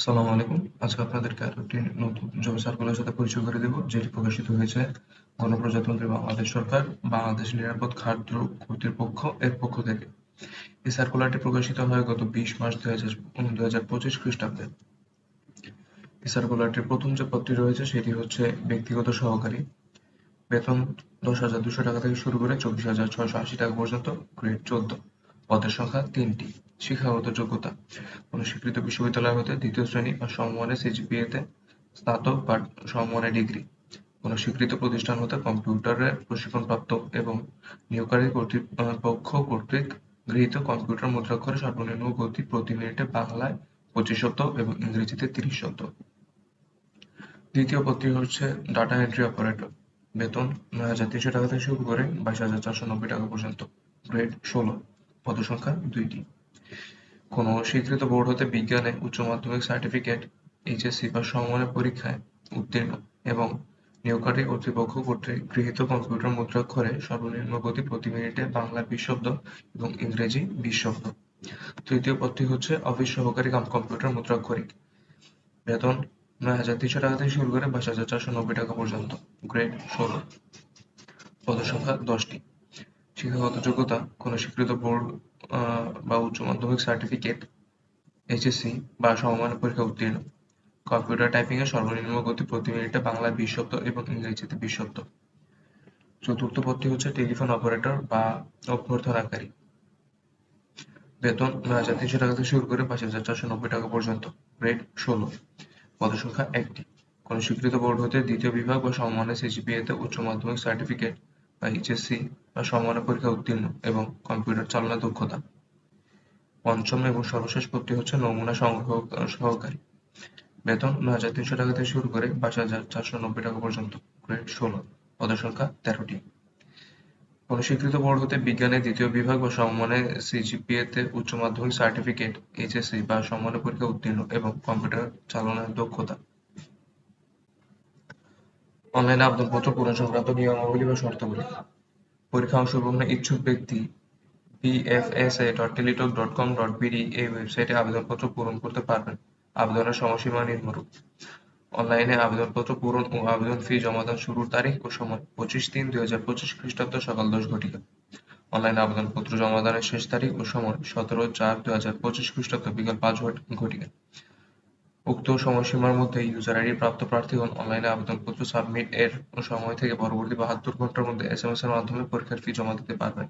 আসসালামু আলাইকুম। আজকে আপনাদেরকে আরও একটি নতুন জব সার্কুলার সাথে পরিচয় করে দেব, যেটি প্রকাশিত হয়েছে গণপ্রজাতন্ত্রী বাংলাদেশ সরকার, বাংলাদেশ নিরাপদ খাদ্য কর্তৃপক্ষ এর পক্ষ থেকে। এই সার্কুলারটি প্রকাশিত হয় গত বিশ মার্চ দুই হাজার পঁচিশ খ্রিস্টাব্দে। এই সার্কুলারটির প্রথম যে পদটি রয়েছে, সেটি হচ্ছে ব্যক্তিগত সহকারী। বেতন দশ হাজার দুশো টাকা থেকে শুরু করে চব্বিশ হাজার ছয়শো আশি টাকা পর্যন্ত গ্রেড চোদ্দ। পদের সংখ্যা তিনটি, শিক্ষাগত যোগ্যতা। কোন স্বীকৃত বিশ্ববিদ্যালয় হতে দ্বিতীয় শ্রেণি বা সমমানের সিজিপিএতে স্নাতক বা সমমানের ডিগ্রি। কোনো স্বীকৃত প্রতিষ্ঠান হতে কম্পিউটারের প্রশিক্ষণপ্রাপ্ত এবং নিয়োগকারী কর্তৃপক্ষ কর্তৃক গৃহীত কম্পিউটার মুদ্রাক্ষরে সর্বনিম্ন গতি প্রতি মিনিটে বাংলায় পঁচিশ শব্দ এবং ইংরেজিতে তিরিশ শব্দ। দ্বিতীয় পদটি হচ্ছে ডাটা এন্ট্রি অপারেটর। বেতন নয় হাজার তিনশো টাকা থেকে শুরু করে বাইশ হাজার চারশো নব্বই টাকা পর্যন্ত। গ্রেড ষোলো। পদসংখ্যা দুইটি। কোনো স্বীকৃত বোর্ড হতে বিজ্ঞানে উচ্চ মাধ্যমিক সার্টিফিকেট, এইচএসসি বা সমমানের পরীক্ষায় উত্তীর্ণ এবং নিয়োগকারী কর্তৃপক্ষ কর্তৃক গৃহীত কম্পিউটার মুদ্রাক্ষরে সর্বনিম্ন গতি প্রতি মিনিটে বাংলা বিশ শব্দ এবং ইংরেজি বিশ শব্দ। তৃতীয় পদটি হচ্ছে অফিস সহকারী কাম, কম্পিউটার মুদ্রাক্ষরিক বেতন নয় হাজার তিনশো টাকা থেকে শুরু করে বাইশ হাজার চারশো নব্বই টাকা পর্যন্ত। গ্রেড ষোলো। পদসংখ্যা দশটি। শিক্ষাগত যোগ্যতা কোনো স্বীকৃত বোর্ড বা উচ্চ মাধ্যমিক সার্টিফিকেট এইচএসসি বা সমমানের পরীক্ষা উত্তীর্ণ। কম্পিউটার টাইপিং এর সর্বনিম্ন গতি প্রতি মিনিটে বাংলায় বিশ শব্দ এবং ইংরেজিতে বিশ শব্দ। চতুর্থ পদটি হচ্ছে টেলিফোন অপারেটর বা অভ্যর্থনাকারী বেতন নয় হাজার তিনশো টাকা থেকে শুরু করে পাঁচ হাজার চারশো নব্বই টাকা পর্যন্ত। গ্রেড ষোলো। পদসংখ্যা একটি। কোন স্বীকৃত বোর্ড হতে দ্বিতীয় বিভাগ বা সমমানের সিজিপিএতে উচ্চ মাধ্যমিক সার্টিফিকেট। বা এইচএসসি বা সমমানের পরীক্ষা উত্তীর্ণ এবং কম্পিউটার চালনা দক্ষতা। পঞ্চম এবং সর্বশেষ পদটি হচ্ছে নমুনা সংগ্রহ সহকারী। বেতন নয় হাজার তিনশো টাকা থেকে শুরু করে বাইশ হাজার চারশো নব্বই টাকা পর্যন্ত গ্রেড ষোলো। পদের সংখ্যা তেরোটি। কোন স্বীকৃত বোর্ড হতে বিজ্ঞানের দ্বিতীয় বিভাগ বা সমমানের সিজিপিএতে উচ্চ মাধ্যমিক সার্টিফিকেট এইচএসসি বা সমমানের পরীক্ষা উত্তীর্ণ এবং কম্পিউটার চালনার দক্ষতা। অনলাইনে আবেদনপত্র পূরণ সংক্রান্ত নিয়মাবলী বা শর্তাবলী। পরীক্ষা অংশগ্রহণে ইচ্ছুক ব্যক্তি bfsa.teletalk.com.bd এই ওয়েবসাইটে আবেদনপত্র পূরণ করতে পারবেন। আবেদনের সময়সীমা নিম্নরূপ অনলাইনে আবেদনপত্র পূরণ ও আবেদন ফি জমাদান শুরুর তারিখ ও সময় পঁচিশ তিন দুই হাজার পঁচিশ খ্রিস্টাব্দ সকাল দশ ঘটিকা। অনলাইনে আবেদনপত্র জমাদানের শেষ তারিখ ও সময় সতেরো চার দুই হাজার পঁচিশ খ্রিস্টাব্দ বিকাল পাঁচ ঘটিকা। উক্ত সময়সীমার মধ্যে ইউজার আইডি প্রাপ্ত প্রার্থীগণ অনলাইনে আবেদনপত্র সাবমিট এর সময় থেকে পরবর্তী বাহাত্তর ঘণ্টার মধ্যে এসএমএস এর মাধ্যমে পরীক্ষার ফি জমা দিতে পারবেন।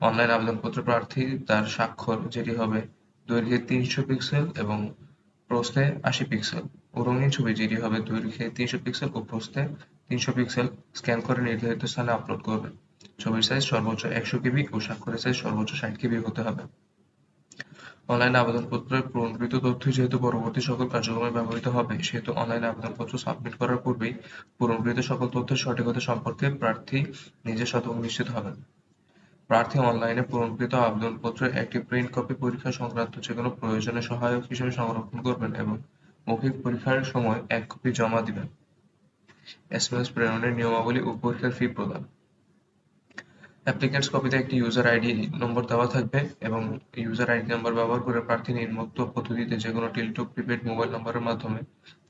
অনলাইন আবেদনপত্র প্রার্থী তার স্বাক্ষর, যেটি হবে দৈর্ঘ্যে তিনশো পিক্সেল এবং প্রস্থে আশি পিক্সেল। ও রঙিন ছবি, যেটি হবে দৈর্ঘ্যে তিনশো পিক্সেল ও প্রস্থে তিনশো পিক্সেল, স্ক্যান করে নির্ধারিত স্থানে আপলোড করবেন। ছবির সাইজ সর্বোচ্চ একশো কেবি ও স্বাক্ষরের সাইজ সর্বোচ্চ ষাট কেবি হতে হবে। অনলাইন আবেদনপত্রের পূরণকৃত তথ্য যেহেতু পরবর্তী সকল কার্যক্রমে ব্যবহৃত হবে, সেহেতু অনলাইন আবেদনপত্র সাবমিট করার পূর্বেই পূরণকৃত সকল তথ্যের সঠিকতা সম্পর্কে প্রার্থী নিজে শতভাগ নিশ্চিত হবেন। প্রার্থী অনলাইনে পূরণকৃত আবেদনপত্রের একটি প্রিন্ট কপি পরীক্ষা সংক্রান্ত যেকোনো প্রয়োজনে সহায়ক হিসেবে সংরক্ষণ করবেন এবং মৌখিক পরীক্ষার সময় এক কপি জমা দিবেন। এসএমএস প্রেরণের নিয়মাবলী ও পরীক্ষার ফি প্রদান। অ্যাপ্লিকেন্টস কপিতে একটি ইউজার আইডি নম্বর দেওয়া থাকবে এবং ইউজার আইডি নম্বর ব্যবহার করে প্রার্থী নিম্নোক্ত পদ্ধতিতে যেকোনো টেলিটক প্রিপেড মোবাইল নম্বরের মাধ্যমে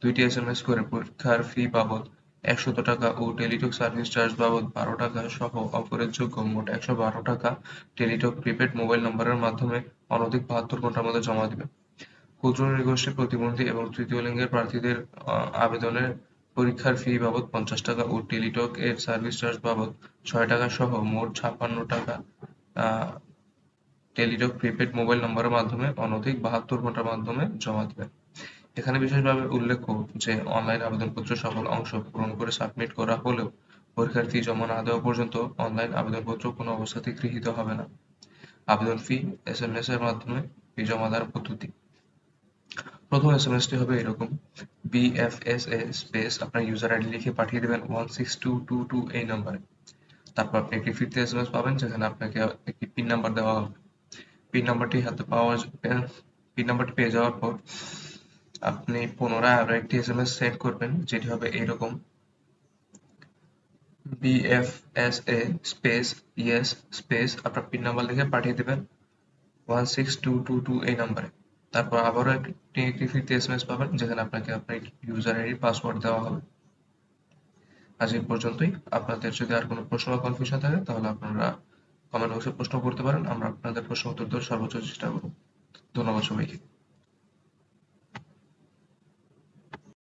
দুইটি এসএমএস করে পরীক্ষার ফি বাবদ একশত টাকা ও টেলিটক সার্ভিস চার্জ বাবদ বারো টাকা সহ যোগ্য মোট একশো বারো টাকা টেলিটক প্রিপেড মোবাইল নম্বরের মাধ্যমে অনধিক বাহাত্তর ঘণ্টার মধ্যে জমা দিবে। ক্ষুদ্র নৃগোষ্ঠী প্রতিবন্ধী এবং তৃতীয় লিঙ্গের প্রার্থীদের আবেদনের পরীক্ষার ফি বাবদ পঞ্চাশ টাকা ও টেলিটক এর সার্ভিস চার্জ বাবদ ছয় টাকা সহ মোট ছাপ্পান্ন টাকা। টেলিটক প্রিপেড মোবাইল নম্বরের মাধ্যমে অনধিক বাহাত্তর ঘণ্টার মাধ্যমে জমা দিবেন। এখানে বিশেষভাবে উল্লেখ্য যে অনলাইন আবেদনপত্র সকল অংশ পূরণ করে সাবমিট করা হলেও পরীক্ষার ফি জমা না দেওয়া পর্যন্ত অনলাইন আবেদনপত্র কোনো অবস্থাতেই গৃহীত হবে না। আবেদন ফি এস এম এস এর মাধ্যমে ফি জমা দেওয়ার পদ্ধতি। প্রথম এসএমএসটি হবে এরকম। বিএফএসএ স্পেস আপনার ইউজার আইডি লিখে পাঠিয়ে দেবেন one six two two two এই নম্বরে তারপর আপনি একটি ফিরতে এসএমএস পাবেন, যেখানে আপনাকে একটি পিন নাম্বার দেওয়া হবে। পিন নাম্বারটি হাতে পাওয়া পিন নাম্বারটি পেয়ে যাওয়ার পর আপনি পুনরায় আরও একটি এসএমএস সেন্ড করবেন, যেটি হবে এইরকম বিএফএসএ স্পেস ইয়েস স্পেস আপনার পিন নাম্বার লিখে পাঠিয়ে দেবেন one six two two two এই নাম্বারে তারপর আবারও একটি একটি ফিরতি এস পাবেন, যেখানে আপনাকে আপনার ইউজার আইডি পাসওয়ার্ড দেওয়া হবে। আজ এই পর্যন্তই। আপনাদের যদি আর কোনো প্রশ্ন বা কনফিউশন থাকে, তাহলে আপনারা কমেন্ট বক্সে প্রশ্ন করতে পারেন। আমরা আপনাদের প্রশ্ন উত্তর দেওয়ার সর্বোচ্চ চেষ্টা করব। ধন্যবাদ সবাইকে।